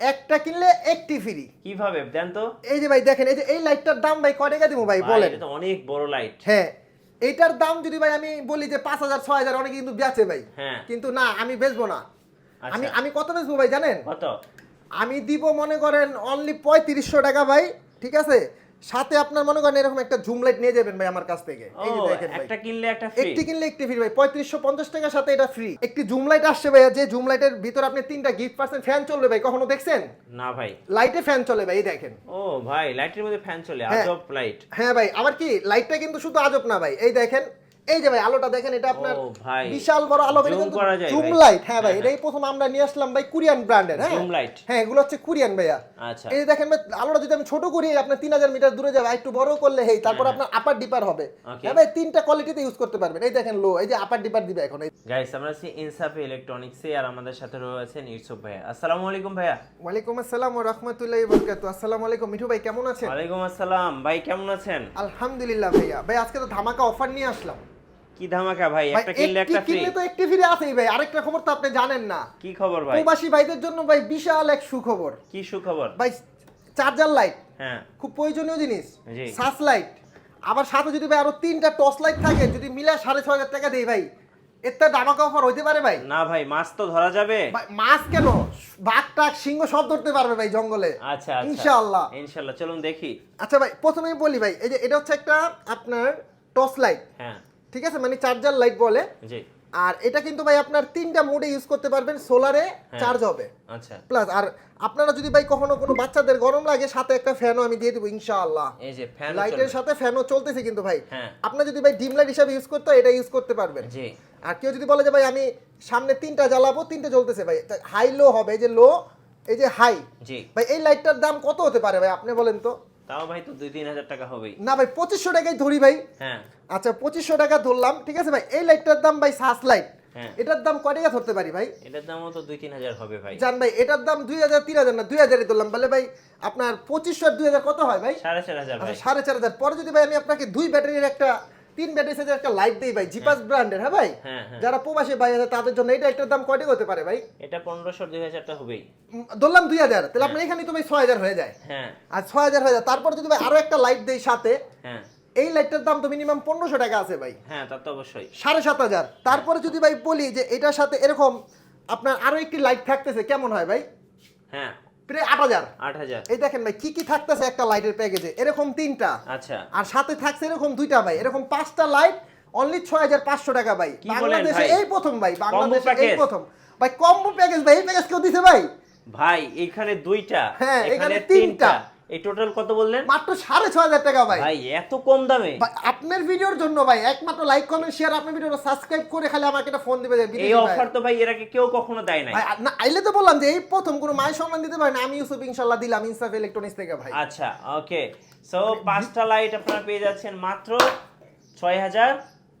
একটা কিনলে একটি ফ্রি কীভাবে? দেন তো। এই যে ভাই দেখেন এই যে এই লাইটটার দাম ভাই কয় টাকা দিব ভাই? ভাই, বলেন। এটা তো অনেক বড় লাইট হ্যাঁ এটার দাম যদি ভাই আমি বলি যে পাঁচ হাজার ছয় হাজার অনেকে কিন্তু বেচে ভাই। হ্যাঁ। কিন্তু না আমি বেচবো না। আচ্ছা। আমি আমি কত বেচবো ভাই জানেন? কত? আমি দিব মনে করেন অনলি পঁয়ত্রিশশো টাকা ভাই ঠিক আছে? সাথে আপনার মনে করেন এরকম একটা জুম লাইট নিয়ে যাবেন ভাই আমার কাছ থেকে। এই যে দেখেন ভাই। একটা কিনলে একটা ফ্রি একটি কিনলে একটি ফ্রি ভাই। পঁয়ত্রিশশো পঞ্চাশ টাকার সাথে এটা ফ্রি একটি জুম লাইট আসছে ভাই যে জুম লাইটের ভিতর আপনি তিনটা গিফট পাচ্ছেন ফ্যান চলবে ভাই কখনো দেখছেন? না ভাই। লাইটে ফ্যান চলে ভাই এই দেখেন। ও ভাই লাইটের মধ্যে ফ্যান চলে হ্যাঁ। আজব লাইট হ্যাঁ ভাই আবার কি? লাইটটা কিন্তু শুধু আজব না ভাই। এই দেখেন এই যে ভাই আলোটা দেখেন এটা আপনার বিশাল বড় আলো জুম লাইট হ্যাঁ ভাই হ্যাঁ, এটাই প্রথম আমরা নিয়ে আসলাম ভাই কোরিয়ান ব্র্যান্ডের হ্যাঁ? Zoom light। হ্যাঁ এগুলো হচ্ছে কোরিয়ান ভাইয়া। আচ্ছা। এই দেখেন ভাই আলোটা যদি আমি ছোট করি আপনার তিন হাজার মিটার দূরে যাবে একটু বড় করলে হেই তারপর হ্যাঁ, আপনার আপার ডিপার হবে। হ্যাঁ ভাই তিনটা কোয়ালিটিতে ইউজ করতে পারবেন। এই দেখেন লো এই যে আপার ডিপার দিবে এখন গাইস আমরা আছি ইনসাফি ইলেকট্রনিক্সে আর আমাদের সাথে রয়েছেন ইউসুফ ভাইয়া। আসসালামু আলাইকুম ভাইয়া। ওয়ালাইকুম আসসালাম ওয়া রাহমাতুল্লাহি ওয়া বারাকাতুহু। আসসালামু আলাইকুম মিঠু ভাই কেমন আছেন? ওয়ালাইকুম আসসালাম ভাই কেমন আছেন? আলহামদুলিল্লাহ ভাইয়া। ভাই আজকে তো ধামাকা অফার নিয়ে আসলাম। কি ধামাকা ভাই একটা কিনলে একটা ফ্রি কিনলে তো একটি ফ্রি আছেই ভাই আরেকটা খবর তো আপনি জানেন না। কি খবর ভাই? প্রবাসী ভাইদের জন্য ভাই বিশাল এক সুখবর। কি সুখবর? ভাই চার্জার লাইট হ্যাঁ। খুব প্রয়োজনীয় জিনিস। সাস লাইট আবার সাথে যদি ভাই আরও তিনটা টর্চ লাইট থাকে যদি মিলে সাড়ে ছয় হাজার টাকা দেই ভাই ধামাকা অফার হইতে পারে ভাই? না ভাই মাছ তো ধরা যাবে। ভাই, মাছ কেন? বাঘ টাক সিংহ সব ধরতে পারবে ভাই জঙ্গলে। আচ্ছা আচ্ছা। ইনশাআল্লাহ। ইনশাআল্লাহ চলুন দেখি। আচ্ছা ভাই প্রথমেই বলি ভাই এই যে এটা হচ্ছে একটা আপনার টর্চ লাইট হ্যাঁ। ঠিক আছে? মানে চার্জার লাইট বলে। জি। আর এটা কিন্তু ভাই আপনার তিনটা মোডে ইউজ করতে পারবেন। সোলারে হ্যাঁ। চার্জ হবে। আচ্ছা। প্লাস আর আপনারা যদি ভাই কখনো কোনো বাচ্চাদের গরম লাগে সাথে একটা ফ্যানও আমি দিয়ে দেবো ইনশাআল্লাহ। এই যে ফ্যান লাইটের সাথে ফ্যানও চলতেছে কিন্তু ভাই। হ্যাঁ। আপনার যদি ভাই ডিম লাইট হিসাবে ইউজ করতে এটা ইউজ করতে পারবেন। জি। আর কেউ যদি বলে যে ভাই আমি সামনে তিনটা জ্বালাবো তিনটে জ্বলতেছে ভাই। হাই লো হবে এই যে লো এই যে হাই জি। ভাই এই লাইটটার দাম কত হতে পারে ভাই? আপনি বলেন তো। তাও ভাই তো দুই তিন হাজার টাকা হবেই। না ভাই পঁচিশশো টাকাই ধরি ভাই। হ্যাঁ। আচ্ছা পঁচিশশো টাকা ধরলাম ঠিক আছে ভাই? এই লাইটটার দাম ভাই সাস লাইট হ্যাঁ। এটার দাম কয় টাকা ধরতে পারি ভাই? এটার দামও তো দুই তিন হাজার হবে ভাই। জান ভাই এটার দাম দুই হাজার তিন হাজার না দুই হাজারই ধরলাম। বলে ভাই আপনার পঁচিশশো আর দুই হাজার কত হয় ভাই? সাড়ে চার হাজার আচ্ছা সাড়ে চার হাজার। পরে যদি ভাই আমি আপনাকে দুই ব্যাটারির একটা তিন ব্যাটারি সাইজের একটা লাইট দিই ভাই জিপাস ব্র্যান্ডের হ্যাঁ ভাই? হ্যাঁ হ্যাঁ। যারা প্রবাসী ভাই আছে তাদের জন্য এটা একটার দাম কয় টাকা হতে পারে ভাই? এটা পনেরোশো দুই হাজারটা হবেই। ধরলাম দুই হাজার তাহলে আপনার এখানে তো ভাই ছয় হাজার হয়ে যায়। হ্যাঁ। আর ছয় হাজার হয়ে যায়। তারপর যদি ভাই আরও একটা লাইট দেই সাথে হ্যাঁ। এই লাইটটার দাম তো মিনিমাম পনেরোশো টাকা আছে ভাই। হ্যাঁ তা তো অবশ্যই। সাড়ে সাত হাজার। তারপরে যদি ভাই বলি যে এটার সাথে এরকম আপনার আরও একটি লাইট থাকতেছে কেমন হয় ভাই? হ্যাঁ। হাজার। আট হাজার। এই দেখেন ভাই কি কি থাকতেছে একটা লাইটের প্যাকেজে এরকম তিনটা। আচ্ছা। আর সাথে থাকছে এরকম দুইটা ভাই। এরকম পাঁচটা লাইট অনলি ছয় হাজার পাঁচশো টাকা ভাই। বাংলাদেশে এই প্রথম ভাই বাংলাদেশে এই প্রথম। ভাই কম্বো প্যাকেজ ভাই এই প্যাকেজ কেউ দিছে ভাই? ভাই এখানে দুইটা হ্যাঁ, এখানে এখানে তিনটা। এই টোটাল কত বললেন? মাত্র সাড়ে ছয় হাজার টাকা ভাই। ভাই এত কম দামে? আপনার ভিডিওর জন্য ভাই একমাত্র লাইক কমেন্ট শেয়ার আপনার ভিডিওটা সাবস্ক্রাইব করে খালি আমাকে একটা ফোন দিবে এই অফার তো ভাই এর আগে কেউ কখনো দেয় নাই। না আইলে তো বললাম যে এই প্রথম কোনো মায়ের সম্মান দিতে পারে না আমি ইউসুফ ইনশাল্লাহ দিলাম ইনসাফ ইলেকট্রনিক্স থেকে ভাই। আচ্ছা ওকে সো পাঁচটা লাইট আপনারা পেয়ে যাচ্ছেন মাত্র ছয় হাজার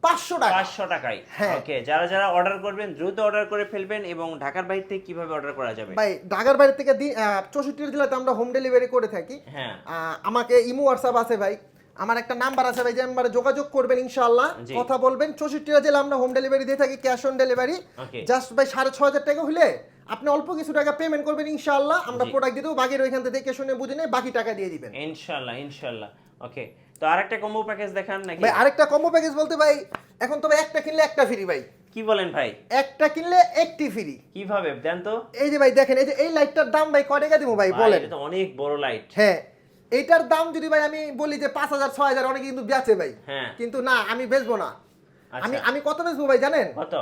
পাঁচশো টাকা। পাঁচশো টাকায়। হ্যাঁ। ওকে যারা যারা অর্ডার করবেন দ্রুত অর্ডার করে ফেলবেন এবং ঢাকার বাইরে থেকে কীভাবে অর্ডার করা যাবে? ভাই ঢাকার বাইরে থেকে চৌষট্টি জেলাতে আমরা হোম ডেলিভারি করে থাকি। হ্যাঁ। আমাকে ইমো হোয়াটসঅ্যাপ আছে ভাই। আমার একটা নাম্বার আছে ভাই যে নাম্বারে যোগাযোগ করবেন ইনশাআল্লাহ। কথা বলবেন চৌষট্টিটা জেলা আমরা হোম ডেলিভারি দিয়ে থাকি ক্যাশ অন ডেলিভারি জাস্ট ভাই সাড়ে ছ হাজার টাকা হলে আপনি অল্প কিছু টাকা পেমেন্ট করবেন ইনশাআল্লাহ। আমরা প্রোডাক্ট দিয়ে দেবো বাকির ওইখান থেকে দেখে শুনে বুঝে নিয়ে বাকি টাকা দিয়ে দিবেন। ইনশাল্লাহ ইনশাল্লাহ ওকে তো আরেকটা কম্বো প্যাকেজ দেখান নাকি? ভাই আরেকটা কম্বো প্যাকেজ বলতে ভাই এখন তো ভাই একটা কিনলে একটা ফ্রি ভাই। কি বলেন ভাই? একটা কিনলে একটি ফ্রি কীভাবে? দেন তো। এই যে ভাই দেখেন এই যে এই লাইটটার দাম ভাই কয় টাকা দিব ভাই? বলেন। এটা তো অনেক বড় লাইট হ্যাঁ এইটার দাম যদি ভাই আমি বলি যে পাঁচ হাজার ছয় হাজার অনেকে কিন্তু বেচে ভাই। হ্যাঁ। কিন্তু না আমি বেচবো না। আমি আচ্ছা। আমি কত বেচবো ভাই জানেন? কত?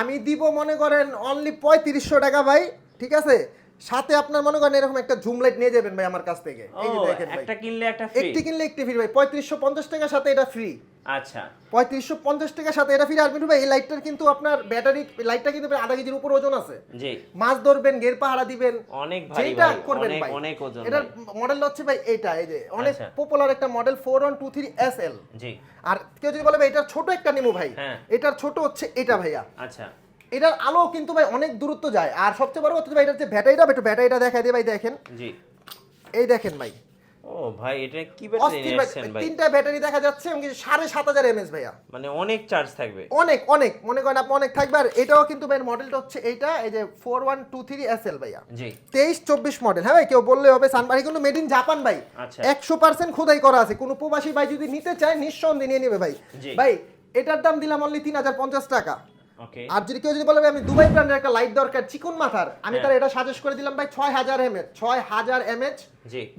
আমি দিব মনে করেন অনলি পঁয়ত্রিশশো টাকা ভাই ঠিক আছে? সাথে আপনার মনে করেন এরকম একটা জুম লাইট নিয়ে যাবেন ভাই আমার কাছ থেকে। এই যে দেখেন ভাই। একটা কিনলে একটা ফ্রি একটি কিনলে একটি ফ্রি ভাই। পঁয়ত্রিশশো পঞ্চাশ টাকার সাথে এটা ফ্রি আচ্ছা। পঁয়ত্রিশশো পঞ্চাশ টাকার সাথে এটা ফ্রি আর মিঠু ভাই এই লাইটটার কিন্তু আপনার ব্যাটারি লাইটটা কিন্তু আধা কেজির উপর ওজন আছে। জি। মাছ ধরবেন গের পাহারা দিবেন। অনেক ভারী যেটা করবেন ভাই। অনেক ওজন ভাই। মডেল হচ্ছে ভাই এটা এই যে অনেক আচ্ছা। পপুলার একটা model four one two three S L জি। আর কেউ যদি বলে ভাই এটা ছোট একটা নিমু ভাই হ্যাঁ। এটার ছোট হচ্ছে এটা ভাইয়া। আচ্ছা। এটার আলো কিন্তু ভাই অনেক দূরত্ব যায়। আর সবচেয়ে বড় কথা ভাই এটার যে ব্যাটারিটা একটু ব্যাটারিটা দেখাই দিয়ে ভাই দেখেন। জি। এই দেখেন ভাই। ও ভাই এটা কি ব্যাটারি অস্থির নিয়ে ব্যাটারি- আসছেন ভাই? তিনটা ব্যাটারি দেখা যাচ্ছে এবং সাত হাজার এমএস ভাইয়া। মানে অনেক চার্জ থাকবে। অনেক অনেক। মনে করেন আপনি অনেক থাকবে আর এটাও কিন্তু ভাই মডেলটা হচ্ছে এইটা এই যে four one two three S L ভাইয়া। জি। তেইশ চব্বিশ মডেল হ্যাঁ ভাই? কেউ বললে হবে সানবাড়ি কিন্তু মেড ইন জাপান ভাই। আচ্ছা। একশো পার্সেন্ট খোদাই করা আছে। কোনো প্রবাসী ভাই যদি নিতে চায় নিঃসন্দেহে নিয়ে নেবে ভাই। ভাই এটার দাম দিলাম অনলি তিন হাজার পঞ্চাশ টাকা। ওকে আর যদি কেউ যদি বলে আমি দুবাই ব্র্যান্ডের একটা লাইট দরকার চিকন মাথার আমি হ্যাঁ। তার এটা সাজেস্ট করে দিলাম ভাই ছয় হাজার এমএচ ছয় হাজার এমএচ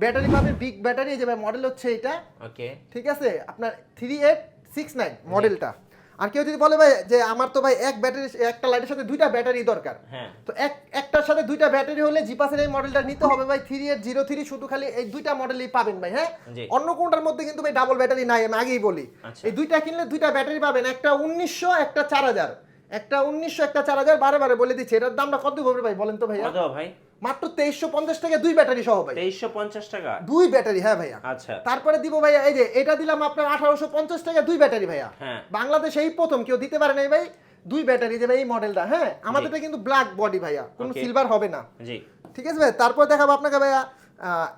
ব্যাটারি পাবে বিগ ব্যাটারি যে ভাই মডেল হচ্ছে এটা। ওকে ঠিক আছে? আপনার থ্রি এইট সিক্স নাইন মডেলটা আর কেউ যদি বলে ভাই যে আমার তো ভাই এক ব্যাটারি একটা লাইটের সাথে দুইটা ব্যাটারি দরকার। হ্যাঁ। তো এক একটার সাথে দুইটা ব্যাটারি হলে জিপাসের এই মডেলটা নিতে হবে ভাই থ্রি এইট জিরো থ্রি শুধু খালি এই দুইটা মডেলই পাবেন ভাই হ্যাঁ? অন্য কোনটার মধ্যে কিন্তু ভাই ডাবল ব্যাটারি নাই আমি আগেই বলি। আচ্ছা। এই দুইটা কিনলে দুইটা ব্যাটারি পাবেন একটা উনিশশো একটা চার হাজার। একটা উনিশশো একটা চার হাজার বারে বারে বলে দিচ্ছে। এটার দামটা কত হবে ভাই? বলেন তো ভাইয়া। ভাই? মাত্র তেইশশো পঞ্চাশ টাকা দুই ব্যাটারি সহ ভাই। তেইশশো পঞ্চাশ টাকা। দুই ব্যাটারি হ্যাঁ ভাইয়া। আচ্ছা। তারপরে দিব ভাইয়া এই যে এটা দিলাম আপনার আঠারোশো পঞ্চাশ টাকা দুই ব্যাটারি ভাইয়া। হ্যাঁ। বাংলাদেশে এই প্রথম কেউ দিতে পারে নাই ভাই। দুই ব্যাটারি যে ভাই এই মডেলটা হ্যাঁ? আমাদেরটা কিন্তু ব্ল্যাক বডি ভাইয়া। কোনো. সিলভার হবে না। জি। ঠিক আছে ভাই? তারপর দেখাবো আপনাকে ভাইয়া।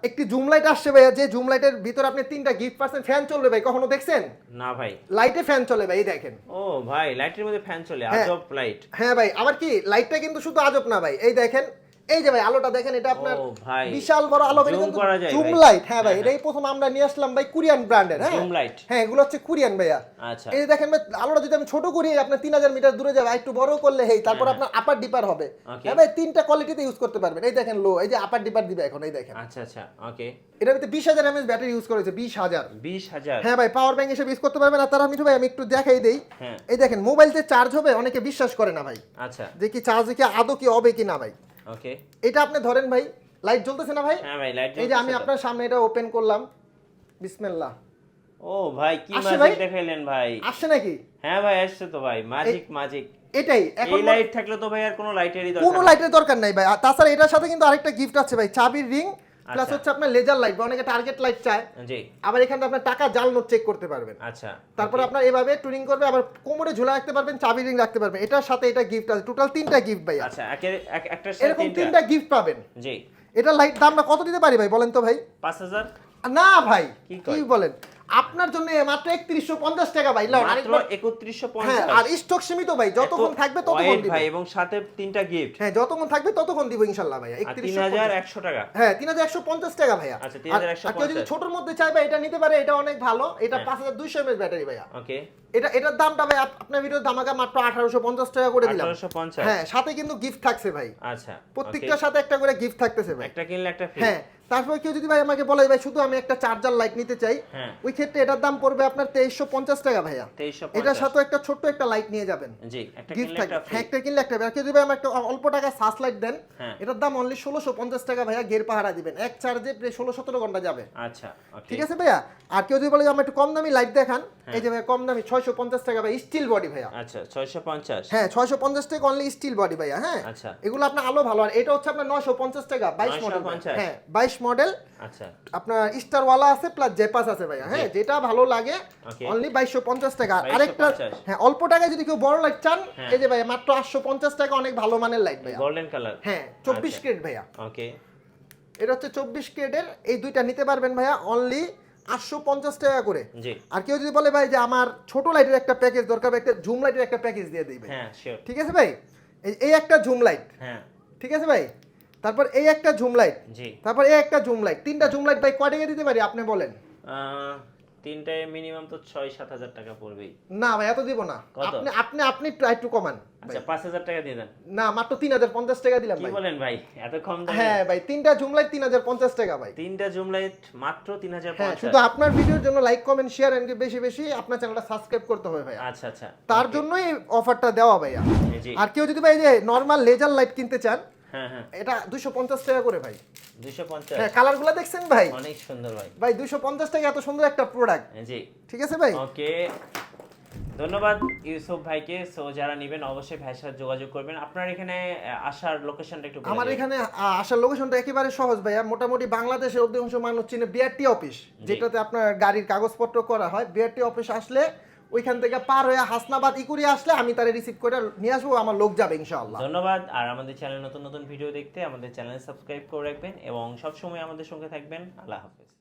একটি জুম লাইট আসছে ভাইয়া যে জুম লাইটের ভিতরে আপনি তিনটা গিফট পাচ্ছেন ফ্যান চলবে ভাই কখনো দেখছেন? না ভাই। লাইটে ফ্যান চলে ভাই এই দেখেন। ও ভাই লাইটের মধ্যে ফ্যান চলে হ্যাঁ। আজব লাইট হ্যাঁ ভাই আবার কি লাইটটা কিন্তু শুধু আজব না ভাই এই দেখেন এই যে ভাই আলোটা দেখেন এটা আপনার বিশাল বড় আলো জুম লাইট হ্যাঁ ভাই হ্যাঁ, এটাই প্রথম আমরা নিয়ে আসলাম ভাই কোরিয়ান ব্র্যান্ডের হ্যাঁ? Zoom light। হ্যাঁ এগুলো হচ্ছে কোরিয়ান ভাইয়া। আচ্ছা। এই দেখেন ভাই আলোটা যদি আমি ছোট করি আপনার তিন হাজার মিটার দূরে যাবে একটু বড় করলে হেই তারপর হ্যাঁ, আপনার আপার ডিপার হবে। হ্যাঁ ভাই তিনটা কোয়ালিটিতে ইউজ করতে পারবেন। এই দেখেন লো এই যে আপার ডিপার দিবে এখন এই দেখেন। আচ্ছা আচ্ছা ওকে এটার ভিতরে বিশ হাজার এমএস ব্যাটারি ইউজ করেছে বিশ হাজার। বিশ হাজার? হ্যাঁ ভাই পাওয়ার ব্যাংক হিসেবে ইউজ করতে পারবেন। আর তারা আমি ভাই আমি একটু দেখাই দেই। হ্যাঁ। এই দেখেন মোবাইল যে চার্জ হবে অনেকে বিশ্বাস করে না ভাই। আচ্ছা। যে কি চার্জ কি আদৌ কি হবে কি না ভাই। ওকে এটা আপনি ধরেন ভাই লাইট জ্বলতেছে না ভাই? হ্যাঁ ভাই লাইট এই যে আমি আপনার সামনে এটা ওপেন করলাম। বিসমিল্লাহ। ও ভাই কি ম্যাজিক? দেখাইলেন ভাই। আসছে নাকি? হ্যাঁ ভাই আসছে তো ভাই ম্যাজিক ম্যাজিক এটাই এখন লাইট থাকলে তো ভাই আর কোনো লাইটেরই দরকার কোনো লাইটের দরকার নাই ভাই। আর তাছাড়া এটার সাথে কিন্তু আরেকটা গিফট আছে ভাই চাবির রিং প্লাস আচ্ছা। হচ্ছে আপনার লেজার লাইট বা অনেকে টার্গেট লাইট চায়। জি। আবার এখানে আপনার টাকা জাল নোট চেক করতে পারবেন। আচ্ছা তারপর আপনার এভাবে টুরিং করবে আবার কোমরে ঝুলা রাখতে পারবেন চাবি রিং রাখতে পারবেন। এটার সাথে এটা গিফট আছে। টোটাল তিনটা গিফট ভাই আচ্ছা একের এক- একটার সাথে এরকম তিনটা। গিফট পাবেন। জি। এটা লাইট দাম কত দিতে পারি ভাই বলেন তো ভাই? পাঁচ হাজার? না ভাই কি বলেন? আপনার জন্য মাত্র একত্রিশশো পঞ্চাশ টাকা ভাই লাও, মাত্র হ্যাঁ আর স্টক সীমিত ভাই যতক্ষণ থাকবে ততক্ষণ দিব। ভাই এবং সাথে তিনটা গিফট হ্যাঁ যতক্ষণ থাকবে ততক্ষণ দিব একত্রিশশো হাজার একশো টাকা। হ্যাঁ তিন হাজার একশো পঞ্চাশ টাকা ভাইয়া। আচ্ছা, আর- 3150 আর কেউ যদি ছোটর মধ্যে চাইবে এটা নিতে পারে এটা অনেক ভালো। এটা হ্যাঁ। পাঁচ হাজার দুইশো এমএস ব্যাটারি ভাইয়া। ওকে। এটা এটার দামটা ভাই আপনার ভিডিও দামাকা মাত্র আঠারোশো পঞ্চাশ টাকা করে দিলাম। হ্যাঁ সাথে কিন্তু গিফট থাকছে ভাই। আচ্ছা প্রত্যেকটার সাথে একটা করে গিফট থাকতেছে ভাই। একটা কিনলে একটা ফ্রি হ্যাঁ তারপর কেউ যদি ভাই আমাকে বলে ভাই শুধু আমি একটা চার্জার লাইট নিতে চাই হ্যাঁ। ওই ক্ষেত্রে এটার দাম পড়বে আপনার তেইশশো পঞ্চাশ টাকা ভাইয়া। এটার সাথে একটা ছোট্ট একটা লাইট নিয়ে যাবেন। জি একটা গিফট থাকবে। একটা কিনলে একটা আর কেউ যদি ভাই আমার একটা অল্প টাকা সাস লাইট দেন হ্যাঁ। এটার দাম অনলি ষোলোশো পঞ্চাশ টাকা ভাইয়া গের পাহারা দিবেন। এক চার্জে প্রায় ষোলো সতেরো ঘণ্টা যাবে। আচ্ছা ঠিক আছে ভাইয়া? আর কেউ যদি বলে আমার একটু কম দামি লাইট দেখান। হ্যাঁ। এই যে ভাইয়া কম দামি ছয়শো পঞ্চাশ টাকা ভাই স্টিল বডি ভাইয়া। আচ্ছা ছয়শো পঞ্চাশ। হ্যাঁ ছয়শো পঞ্চাশ টাকা অনলি স্টিল বডি ভাইয়া হ্যাঁ। আচ্ছা। এগুলো আপনার আলো ভালো। আর এটা হচ্ছে আপনার নয়শো পঞ্চাশ টাকা বাইশ মডেল হ্যাঁ বাইশ মডেল আচ্ছা। আপনার স্টারওয়ালা আছে প্লাস জেপাস আছে ভাইয়া। হ্যাঁ যেটা ভালো লাগে অনলি বাইশশো পঞ্চাশ টাকা। আরেকটা হ্যাঁ অল্প টাকায় যদি কেউ বড় লাইট চান হ্যাঁ। এই যে ভাইয়া মাত্র আটশো পঞ্চাশ টাকা অনেক ভালো মানের লাইট ভাইয়া। গোল্ডেন কালার হ্যাঁ চব্বিশ আচ্ছা। ভাইয়া। ওকে এটা হচ্ছে চব্বিশ ক্রেটের এই দুইটা নিতে পারবেন ভাইয়া অনলি আটশো পঞ্চাশ টাকা করে। আর কেউ যদি বলে ভাই যে আমার ছোট লাইটের একটা প্যাকেজ দরকার একটা জুম লাইটের একটা প্যাকেজ দিয়ে ভাই। হ্যাঁ ঠিক আছে ভাই? এই- একটা জুম লাইট হ্যাঁ। ঠিক আছে ভাই? তারপর এই একটা জুম লাইট জি। তারপর এই একটা জুম লাইট তিনটা জুম লাইট ভাই কয় টাকা দিতে পারি আপনি বলেন? তিনটায় মিনিমাম তো ছয় সাত হাজার টাকা পড়বেই। না ভাই এত দিব না। আপনি আপনি আপনি একটু কমান। আচ্ছা পাঁচ হাজার টাকা দিয়ে দেন। না মাত্র তিন হাজার পঞ্চাশ টাকা দিলাম কি বলেন ভাই এত কম দামে? হ্যাঁ ভাই তিনটা জুম লাইট তিন হাজার পঞ্চাশ টাকা ভাই। তিনটা জুম লাইট মাত্র তিন হাজার হ্যাঁ পঞ্চাশ। শুধু আপনার ভিডিওর জন্য লাইক কমেন্ট শেয়ার এন্ড বেশি বেশি আপনার চ্যানেলটা সাবস্ক্রাইব করতে হবে ভাই আচ্ছা আচ্ছা। তার জন্যই অফারটা দেওয়া ভাইয়া। জি। আর কেউ যদি ভাই যে নর্মাল লেজার লাইট কিনতে চান এটা দুশো পঞ্চাশ টাকা করে ভাই। দুশো পঞ্চাশ। হ্যাঁ কালারগুলো দেখছেন ভাই? অনেক সুন্দর ভাই। ভাই দুশো পঞ্চাশ টাকা এত সুন্দর একটা প্রোডাক্ট জি ঠিক আছে ভাই? ওকে। ধন্যবাদ ইউসুফ ভাইকে। সো যারা নেবেন অবশ্যই ভাইয়ের সাথে যোগাযোগ করবেন। আপনার এখানে আসার লোকেশনটা একটু আমার এখানে আসার লোকেশনটা একেবারে সহজ ভাইয়া। মোটামুটি বাংলাদেশের অধিকাংশ মানুষ চিনে বিআরটি অফিস যেটাতে আপনার গাড়ির কাগজপত্র করা হয়। বিআরটি অফিস আসলে ওইখান থেকে পার হয়ে হাসনাবাদ ইকুরি আসলে আমি তারে রিসিভ করে নিয়ে আসব, আমার লোক যাবে ইনশাআল্লাহ। ধন্যবাদ। আর আমাদের চ্যানেল নতুন নতুন ভিডিও দেখতে আমাদের চ্যানেল সাবস্ক্রাইব করে রাখবেন এবং সবসময় আমাদের সঙ্গে থাকবেন। আল্লাহ হাফেজ।